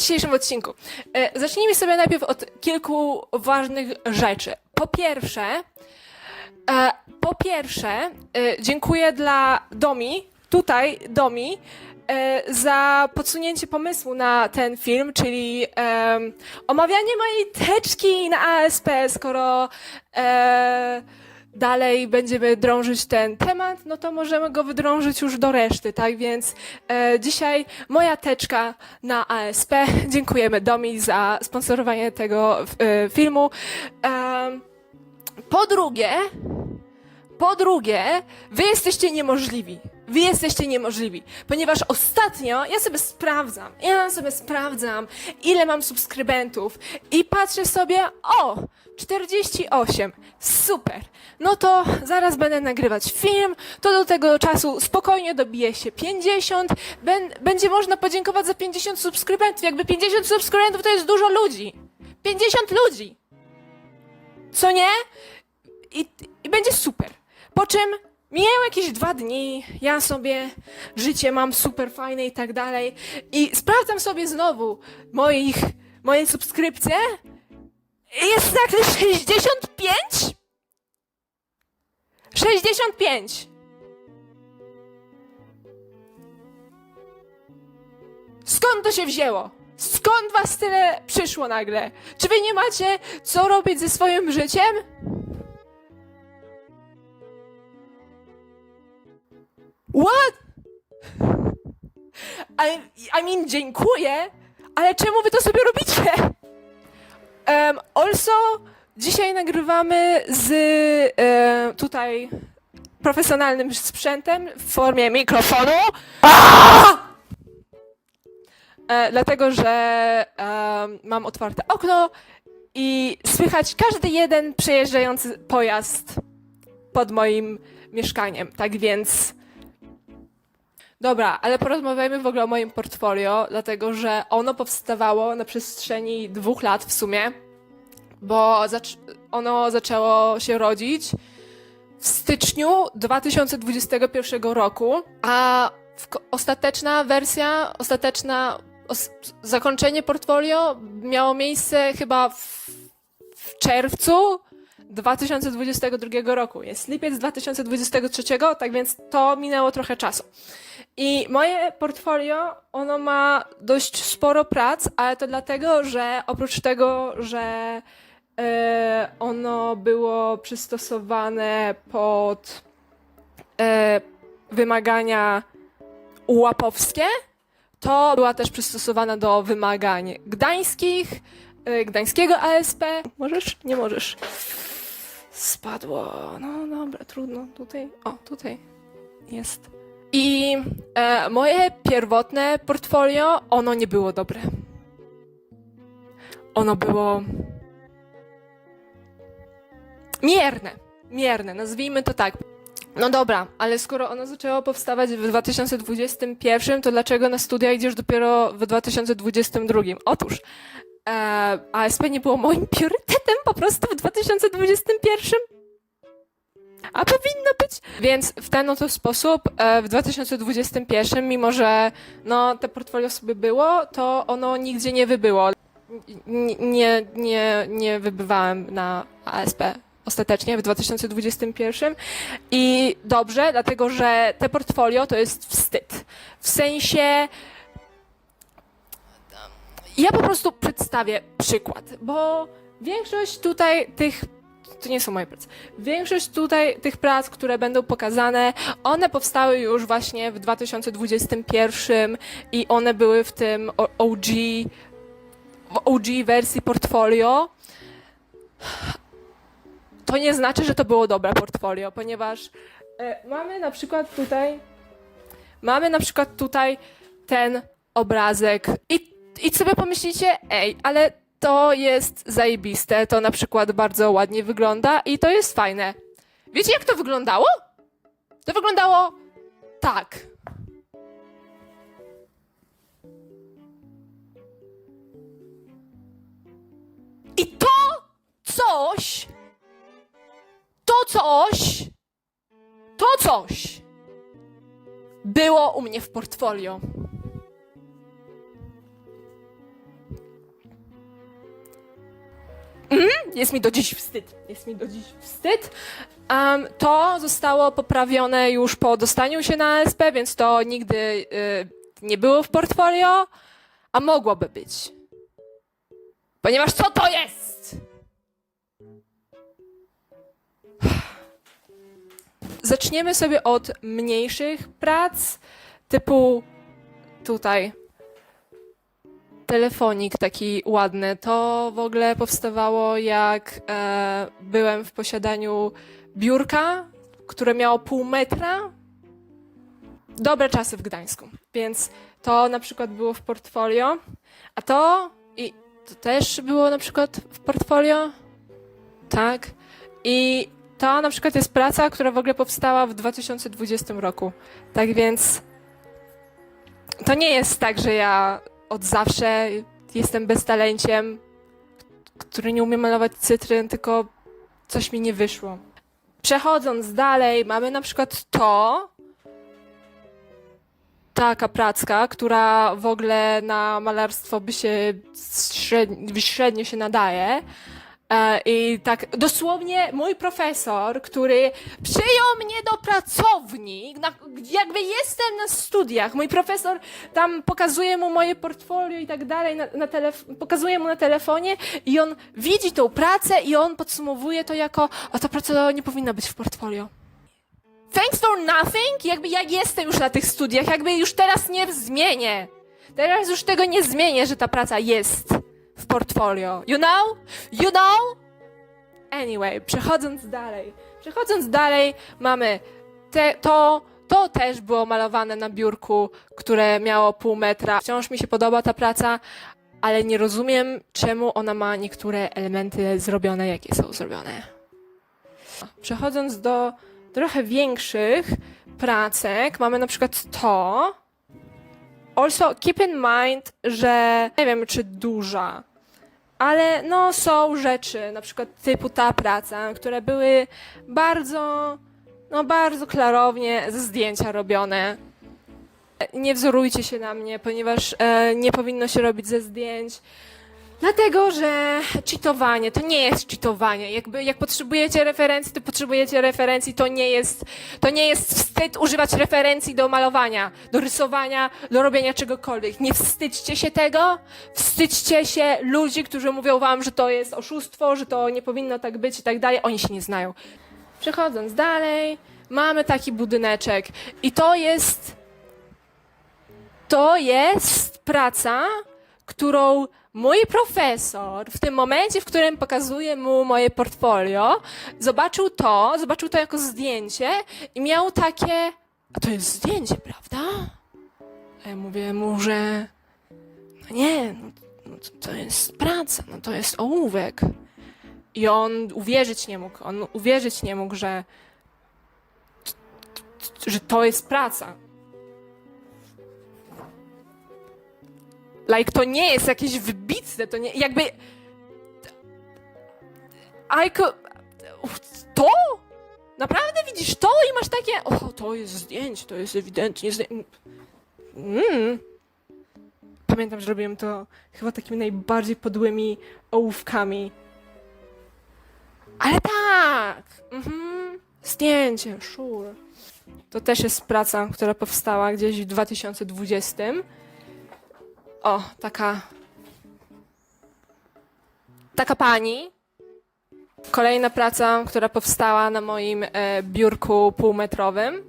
dzisiejszym odcinku. E, Zacznijmy sobie najpierw od kilku ważnych rzeczy. Po pierwsze, e, po pierwsze, e, dziękuję dla Domi, tutaj Domi, za podsunięcie pomysłu na ten film, czyli omawianie mojej teczki na ASP, skoro dalej będziemy drążyć ten temat, no to możemy go wydrążyć już do reszty, tak? Więc e, dzisiaj moja teczka na ASP. Dziękujemy Domi za sponsorowanie tego e, filmu. Em, po drugie, po drugie, wy jesteście niemożliwi. Wy jesteście niemożliwi, ponieważ ostatnio ja sobie sprawdzam, ja sobie sprawdzam, ile mam subskrybentów i patrzę sobie, o, 48, super. No to zaraz będę nagrywać film, to do tego czasu spokojnie dobije się 50, ben, będzie można podziękować za 50 subskrybentów. Jakby 50 subskrybentów to jest dużo ludzi. 50 ludzi. Co nie? i, i będzie super. Po czym mijają jakieś dwa dni, ja sobie życie mam super fajne i tak dalej i sprawdzam sobie znowu moich, moje subskrypcje jest nagle 65? 65! Skąd to się wzięło? Skąd was tyle przyszło nagle? Czy wy nie macie co robić ze swoim życiem? What? I, I mean, dziękuję, ale czemu wy to sobie robicie? Um, also, dzisiaj nagrywamy z e, tutaj profesjonalnym sprzętem w formie mikrofonu. E, dlatego, że em, mam otwarte okno i słychać każdy jeden przejeżdżający pojazd pod moim mieszkaniem. Tak więc. Dobra, ale porozmawiajmy w ogóle o moim portfolio, dlatego że ono powstawało na przestrzeni dwóch lat w sumie, bo ono zaczęło się rodzić w styczniu 2021 roku, a ostateczna wersja, ostateczna os- zakończenie portfolio miało miejsce chyba w, w czerwcu 2022 roku. Jest lipiec 2023, tak więc to minęło trochę czasu. I moje portfolio, ono ma dość sporo prac, ale to dlatego, że oprócz tego, że ono było przystosowane pod e, wymagania ułapowskie, to była też przystosowana do wymagań gdańskich, e, gdańskiego ASP. Możesz? Nie możesz. Spadło. No dobra, trudno. Tutaj. O, tutaj jest. I e, moje pierwotne portfolio, ono nie było dobre. Ono było mierne. Mierne, nazwijmy to tak. No dobra, ale skoro ono zaczęło powstawać w 2021, to dlaczego na studia idziesz dopiero w 2022? Otóż e, ASP nie było moim priorytetem po prostu w 2021. A powinno być. Więc w ten oto sposób e, w 2021, mimo że no, te portfolio sobie było, to ono nigdzie nie wybyło. Nie, nie, nie wybywałem na ASP ostatecznie w 2021. I dobrze, dlatego że te portfolio to jest wstyd. W sensie. Ja po prostu przedstawię przykład, bo większość tutaj tych. To nie są moje prace. Większość tutaj tych prac, które będą pokazane, one powstały już właśnie w 2021 i one były w tym OG, w OG wersji portfolio. To nie znaczy, że to było dobre portfolio, ponieważ e, mamy na przykład tutaj mamy na przykład tutaj ten obrazek i, i sobie pomyślicie, ej, ale to jest zajebiste, to na przykład bardzo ładnie wygląda i to jest fajne. Wiecie, jak to wyglądało? To wyglądało tak. I to coś, to coś, to coś było u mnie w portfolio. Mhm, jest mi do dziś wstyd. Jest mi do dziś wstyd. Um, to zostało poprawione już po dostaniu się na ASP, więc to nigdy y, nie było w portfolio, a mogłoby być. Ponieważ co to jest? Zaczniemy sobie od mniejszych prac, typu tutaj telefonik taki ładny. To w ogóle powstawało jak e, byłem w posiadaniu biurka, które miało pół metra. Dobre czasy w Gdańsku, więc to na przykład było w portfolio, a to i to też było na przykład w portfolio. Tak. I to na przykład jest praca, która w ogóle powstała w 2020 roku. Tak więc to nie jest tak, że ja od zawsze jestem beztalenciem, który nie umie malować cytryn, tylko coś mi nie wyszło. Przechodząc dalej, mamy na przykład to. Taka pracka, która w ogóle na malarstwo by się średnio, średnio się nadaje. E, I tak dosłownie mój profesor, który przyjął mnie do pracowni, jakby jestem na studiach, mój profesor tam pokazuje mu moje portfolio i tak dalej, na, na telef- pokazuje mu na telefonie i on widzi tą pracę i on podsumowuje to jako, a ta praca nie powinna być w portfolio. Thanks for nothing? Jakby ja jestem już na tych studiach, jakby już teraz nie zmienię. Teraz już tego nie zmienię, że ta praca jest portfolio. You know? You know? Anyway, przechodząc dalej. Przechodząc dalej, mamy te, to, to też było malowane na biurku, które miało pół metra. Wciąż mi się podoba ta praca, ale nie rozumiem, czemu ona ma niektóre elementy zrobione, jakie są zrobione. Przechodząc do trochę większych pracek, mamy na przykład to. Also, keep in mind, że nie wiem, czy duża, ale no są rzeczy, na przykład typu ta praca, które były bardzo, no bardzo klarownie ze zdjęcia robione. Nie wzorujcie się na mnie, ponieważ e, nie powinno się robić ze zdjęć. Dlatego, że cheatowanie to nie jest cheatowanie. Jakby jak potrzebujecie referencji, to potrzebujecie referencji. To nie jest, to nie jest wstyd używać referencji do malowania, do rysowania, do robienia czegokolwiek. Nie wstydźcie się tego. Wstydźcie się ludzi, którzy mówią wam, że to jest oszustwo, że to nie powinno tak być i tak dalej. Oni się nie znają. Przechodząc dalej, mamy taki budyneczek i to jest to jest praca, którą mój profesor w tym momencie, w którym pokazuję mu moje portfolio, zobaczył to, zobaczył to jako zdjęcie i miał takie, a to jest zdjęcie, prawda? A ja mówię mu, że no nie, no, no to- to jest praca, no to jest ołówek. I on uwierzyć nie mógł, on uwierzyć nie mógł, że, że to jest praca. Like, to nie jest jakieś wybitne, to nie, jakby... Ajko... To? Naprawdę widzisz to i masz takie... O, to jest zdjęcie, to jest ewidentnie zdjęcie. Mm. Pamiętam, że robiłem to chyba takimi najbardziej podłymi ołówkami. Ale tak! Mhm. Zdjęcie, sure. To też jest praca, która powstała gdzieś w 2020. O, taka. Taka pani. Kolejna praca, która powstała na moim e, biurku półmetrowym.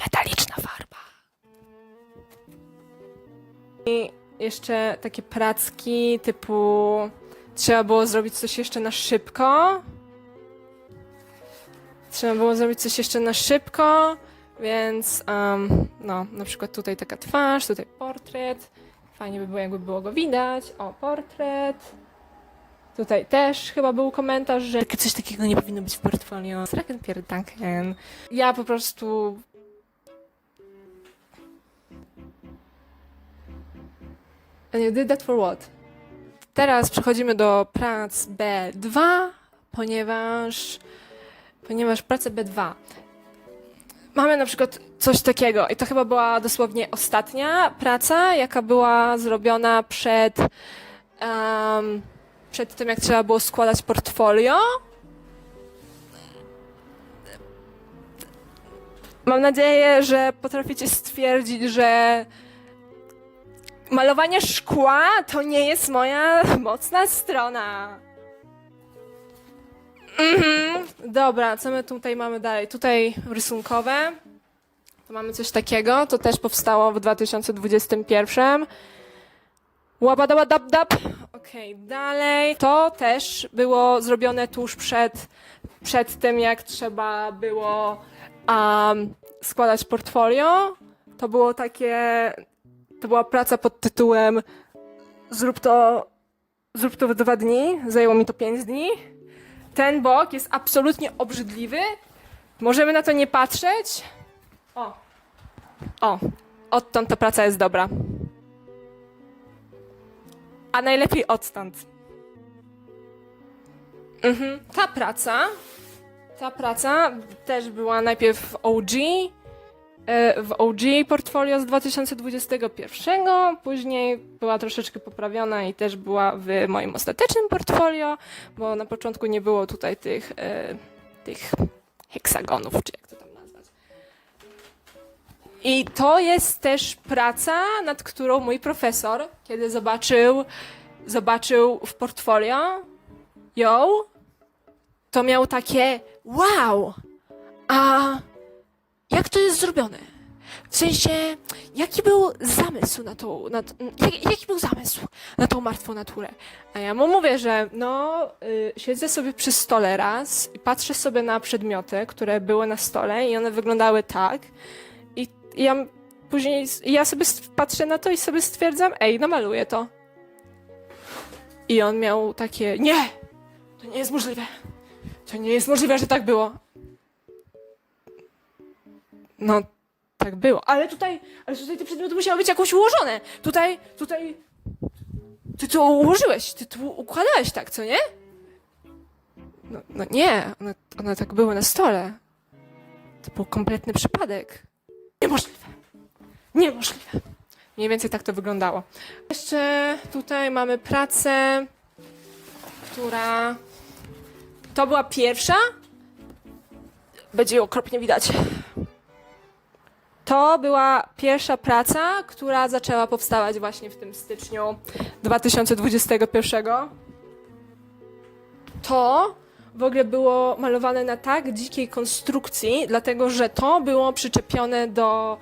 Metaliczna farba. I jeszcze takie pracki typu trzeba było zrobić coś jeszcze na szybko. Trzeba było zrobić coś jeszcze na szybko, więc um, no, na przykład tutaj taka twarz, tutaj portret. Fajnie by było, jakby było go widać. O, portret. Tutaj też chyba był komentarz, że takie coś takiego nie powinno być w portfolio. Dragon Pierre Duncan. Ja po prostu... And you did that for what? Teraz przechodzimy do prac B2, ponieważ ponieważ pracę B2 mamy na przykład coś takiego, i to chyba była dosłownie ostatnia praca, jaka była zrobiona przed, em, przed tym, jak trzeba było składać portfolio. Mam nadzieję, że potraficie stwierdzić, że malowanie szkła to nie jest moja mocna strona. Mhm. Dobra, co my tutaj mamy dalej? Tutaj rysunkowe. To mamy coś takiego. To też powstało w 2021. Łabadała dab dab. Okej, dalej. To też było zrobione tuż przed, przed tym, jak trzeba było um, składać portfolio. To było takie. To była praca pod tytułem Zrób to, zrób to w dwa dni. Zajęło mi to pięć dni. Ten bok jest absolutnie obrzydliwy. Możemy na to nie patrzeć. O. O. Odtąd ta praca jest dobra. A najlepiej odtąd. Mhm. Ta praca, ta praca też była najpierw OG, w OG portfolio z 2021, później była troszeczkę poprawiona i też była w moim ostatecznym portfolio, bo na początku nie było tutaj tych, e, tych heksagonów, czy jak to tam nazwać. I to jest też praca, nad którą mój profesor, kiedy zobaczył, zobaczył w portfolio ją, to miał takie wow, a jak to jest zrobione? W sensie, jaki był zamysł na tą, na, jak, jaki był zamysł na tą martwą naturę? A ja mu mówię, że no, y, siedzę sobie przy stole raz i patrzę sobie na przedmioty, które były na stole i one wyglądały tak i, ja później, ja sobie patrzę na to i sobie stwierdzam, ej, namaluję to. I on miał takie, nie, to nie jest możliwe. To nie jest możliwe, że tak było. No, tak było. Ale tutaj, ale tutaj te przedmioty musiały być jakoś ułożone. Tutaj, tutaj, ty to ułożyłeś, ty to układałeś tak, co nie? No, no nie, one, one tak były na stole. To był kompletny przypadek. Niemożliwe. Niemożliwe. Mniej więcej tak to wyglądało. Jeszcze tutaj mamy pracę, która to była pierwsza. Będzie ją okropnie widać. To była pierwsza praca, która zaczęła powstawać właśnie w tym styczniu 2021. To w ogóle było malowane na tak dzikiej konstrukcji, dlatego że to było przyczepione do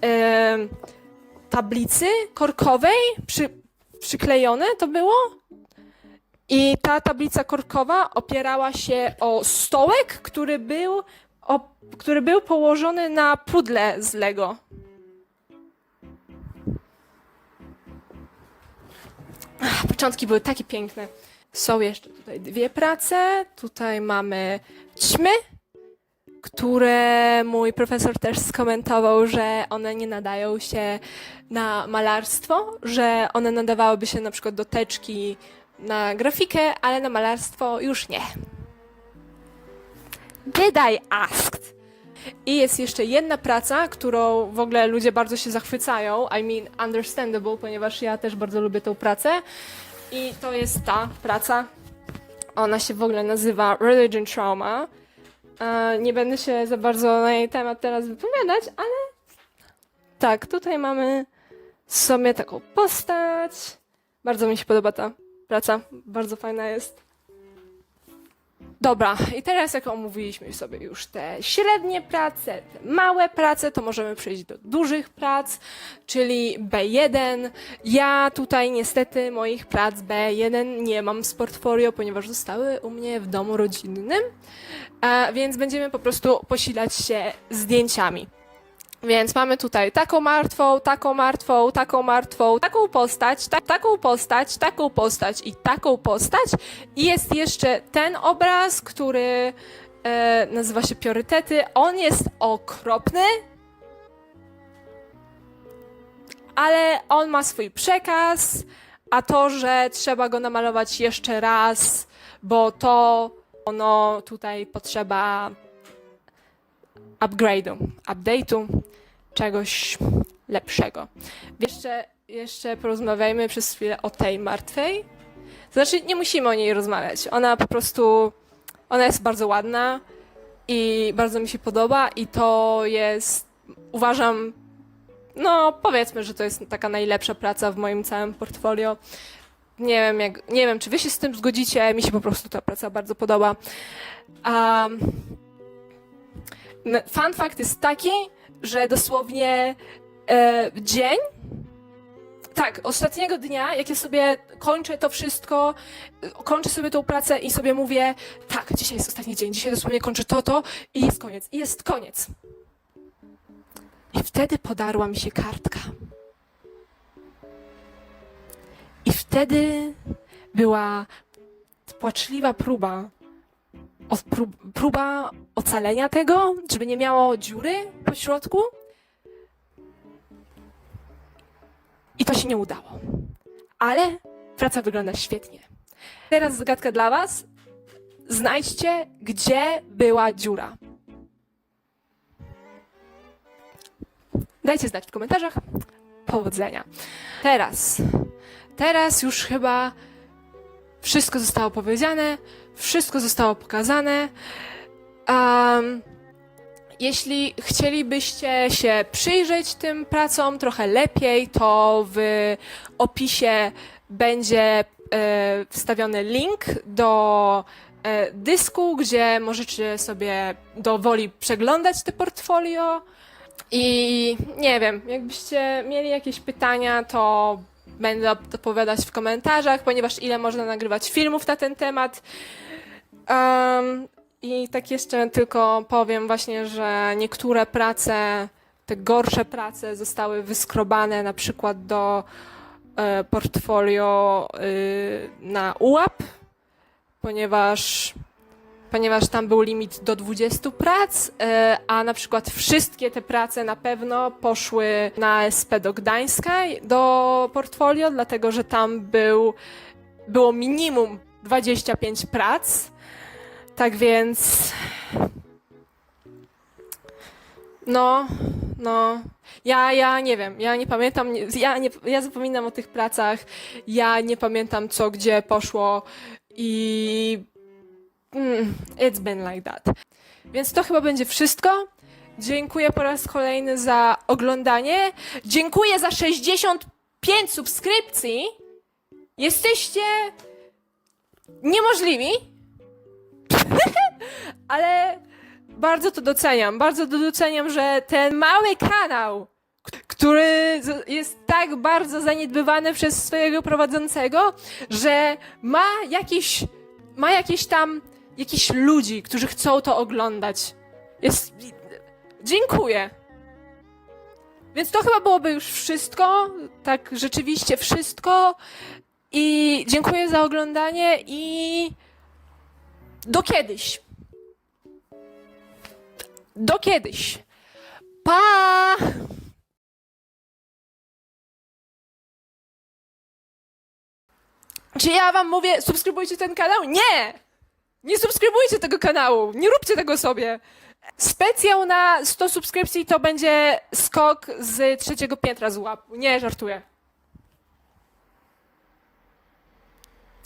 em, tablicy korkowej, przy, przyklejone to było. I ta tablica korkowa opierała się o stołek, który był, o, który był położony na pudle z Lego. Ach, początki były takie piękne. Są jeszcze tutaj dwie prace. Tutaj mamy ćmy, które mój profesor też skomentował, że one nie nadają się na malarstwo, że one nadawałyby się na przykład do teczki na grafikę, ale na malarstwo już nie. Did I asked? I jest jeszcze jedna praca, którą w ogóle ludzie bardzo się zachwycają. I mean, understandable, ponieważ ja też bardzo lubię tą pracę. I to jest ta praca. Ona się w ogóle nazywa Religion Trauma. E, Nie będę się za bardzo na jej temat teraz wypowiadać, ale tak, tutaj mamy sobie taką postać. Bardzo mi się podoba ta praca, bardzo fajna jest. Dobra, i teraz jak omówiliśmy sobie już te średnie prace, te małe prace, to możemy przejść do dużych prac, czyli B1. Ja tutaj niestety moich prac B1 nie mam z portfolio, ponieważ zostały u mnie w domu rodzinnym, e, więc będziemy po prostu posilać się zdjęciami. Więc mamy tutaj taką martwą, taką martwą, taką martwą, taką postać, ta, taką postać, taką postać i taką postać. I jest jeszcze ten obraz, który e, nazywa się Priorytety. On jest okropny, ale on ma swój przekaz, a to, że trzeba go namalować jeszcze raz, bo to ono tutaj potrzeba upgrade'u, update'u, czegoś lepszego. Jeszcze, jeszcze porozmawiajmy przez chwilę o tej martwej. Znaczy, nie musimy o niej rozmawiać. Ona po prostu, ona jest bardzo ładna i bardzo mi się podoba i to jest, uważam, no powiedzmy, że to jest taka najlepsza praca w moim całym portfolio. Nie wiem, jak, nie wiem, czy wy się z tym zgodzicie, mi się po prostu ta praca bardzo podoba. Um, fun fact jest taki, że dosłownie e, dzień, tak, ostatniego dnia, jak ja sobie kończę to wszystko, e, kończę sobie tą pracę i sobie mówię, tak, dzisiaj jest ostatni dzień, dzisiaj dosłownie kończę to, to i jest koniec, i jest koniec. I wtedy podarła mi się kartka. I wtedy była płaczliwa próba, próba ocalenia tego, żeby nie miało dziury po środku. I to się nie udało. Ale praca wygląda świetnie. Teraz zagadka dla Was. Znajdźcie, gdzie była dziura. Dajcie znać w komentarzach. Powodzenia. Teraz, teraz już chyba wszystko zostało powiedziane, wszystko zostało pokazane. Um, jeśli chcielibyście się przyjrzeć tym pracom trochę lepiej, to w opisie będzie e, wstawiony link do e, dysku, gdzie możecie sobie do woli przeglądać te portfolio. I nie wiem, jakbyście mieli jakieś pytania, to będę odpowiadać w komentarzach, ponieważ ile można nagrywać filmów na ten temat. Um, I tak jeszcze tylko powiem właśnie, że niektóre prace, te gorsze prace zostały wyskrobane na przykład do e, portfolio y, na UAP, ponieważ ponieważ tam był limit do 20 prac, e, a na przykład wszystkie te prace na pewno poszły na SP do Gdańska do portfolio, dlatego że tam był, było minimum 25 prac. Tak więc. No, no. Ja, ja nie wiem, ja nie pamiętam, ja, nie, ja zapominam o tych pracach, ja nie pamiętam co gdzie poszło i Mm, it's been like that. Więc to chyba będzie wszystko. Dziękuję po raz kolejny za oglądanie. Dziękuję za 65 subskrypcji. Jesteście niemożliwi, ale bardzo to doceniam. Bardzo to doceniam, że ten mały kanał, który jest tak bardzo zaniedbywany przez swojego prowadzącego, że ma jakiś ma jakieś tam, jakichś ludzi, którzy chcą to oglądać. Jest... Dziękuję. Więc to chyba byłoby już wszystko. Tak, rzeczywiście wszystko. I dziękuję za oglądanie i do kiedyś. Do kiedyś. Pa! Czy ja wam mówię, subskrybujcie ten kanał? Nie! Nie subskrybujcie tego kanału, nie róbcie tego sobie. Specjał na 100 subskrypcji to będzie skok z trzeciego piętra z łapu. Nie, żartuję.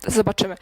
Zobaczymy.